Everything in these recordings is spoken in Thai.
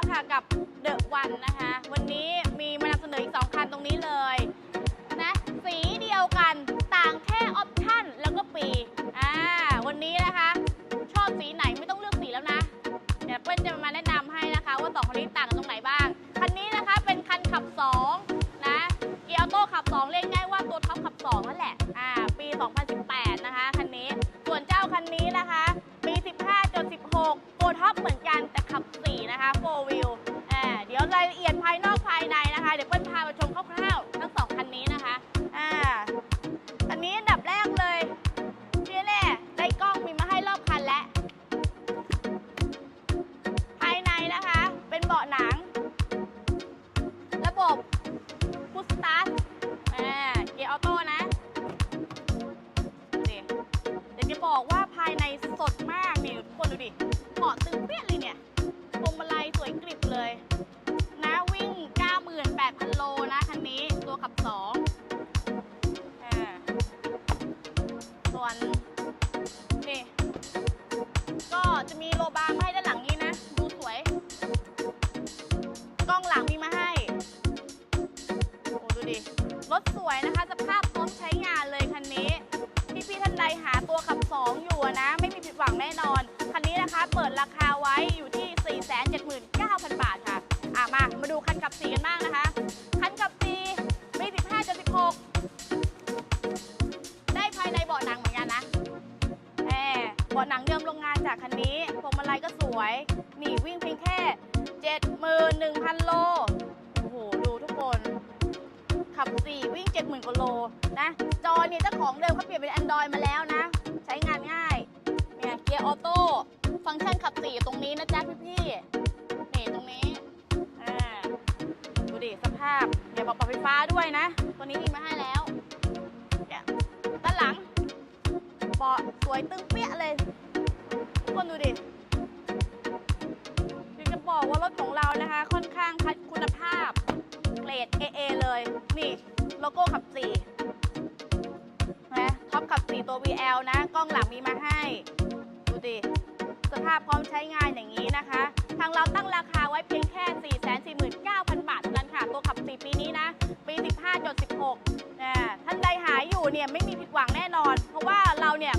แล้วค่ะกับเดอะวันนะคะ วันนี้มีมานำเสนออีก 2 คันตรงนี้เลยนะสีเดียวกันต่างแค่ออปชั่นแล้วก็ปีอ่าวันนี้นะคะ ชอบสีไหนไม่ต้องเลือกสีแล้วนะเดี๋ยวเปิ้ลจะมาแนะนำให้นะคะ ว่าสองคันนี้ต่างกันตรงไหนบ้าง คันนี้นะคะเป็นคันขับ 2 นะเกียร์ออโต้ขับ 2 เรียกง่ายว่าตัวท็อปขับ 2 นั่นแหละอ่า 4 นะคะ 4 wheel อ่าเดี๋ยวรายละเอียดภายนอกภายในนะคะ เดี๋ยวเปิ้ลพามาชมคร่าวๆทั้งสองคันนี้นะคะอ่าอันนี้อันดับแรกเลยที่แน่ๆได้กล้องมีมาให้รอบคันแล้ว ภายในนะคะ เป็นเบาะหนัง ระบบพุชสตาร์ทอ่าเกียร์ออโต้นะเดี๋ยวจะบอกว่าภายในสดมากนี่ทุกคนดูดิเบาะตึงเปี้ยเลยเนี่ย มีโลบาร์มาให้ด้านหลังนี้นะ ดูสวย กล้องหลังมีมาให้ โอ้ดูดิ รถสวยนะคะสภาพพร้อมใช้งานเลยคันนี้ พี่พี่ท่านใดหาตัวขับสองอยู่นะ ไม่มีผิดหวังแน่นอน คันนี้นะคะเปิดราคาไว้อยู่ที่ 4 7 0 0 0 0 มเบาะหนังเดิมโรงงานจากคันนี้พวงมาลัยก็สวยนี่วิ่งเพียงแค่ 71,000 โล โอ้โห ดูทุกคน ขับ 4 วิ่ง 70,000กว่าโลนะ จอเนี่ยเจ้าของเดิมเขาเปลี่ยนเป็น Android มาแล้วนะ ใช้งานง่าย เนี่ยเกียร์ออโต้ ฟังก์ชันขับ4อยู่ตรงนี้นะจ๊ะพี่ๆนี่ตรงนี้ อ่า ดูดิสภาพเดี๋ยวบอกปรับไฟฟ้าด้วยนะ ตัวนี้มีมาให้แล้ว เนี่ยด้านหลังเบาะสวยตึ้งเปี้ยเลย คนดูดิคือจะบอกว่ารถของเรานะคะ ค่อนข้างคัดคุณภาพ เกรด AA เลย นี่โลโก้ขับ4นะท็อปขับ4ตัว VL นะ กล้องหลังมีมาให้ ดูดิ สภาพพร้อมใช้งานอย่างนี้นะคะ ทางเราตั้งราคาไว้เพียงแค่ 449,000 บาทเท่านั้นค่ะ ตัวขับ4ปีนี้นะ ปี 15.16นะท่านใดหายอยู่เนี่ยไม่มีผิดหวังแน่นอน เพราะว่าเราเนี่ย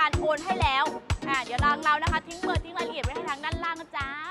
การโอนให้แล้วอ่าเดี๋ยวลางเรานะคะ ทิ้งเบอร์ทิ้งรายละเอียดไว้ให้ทางด้านล่างนะจ๊ะ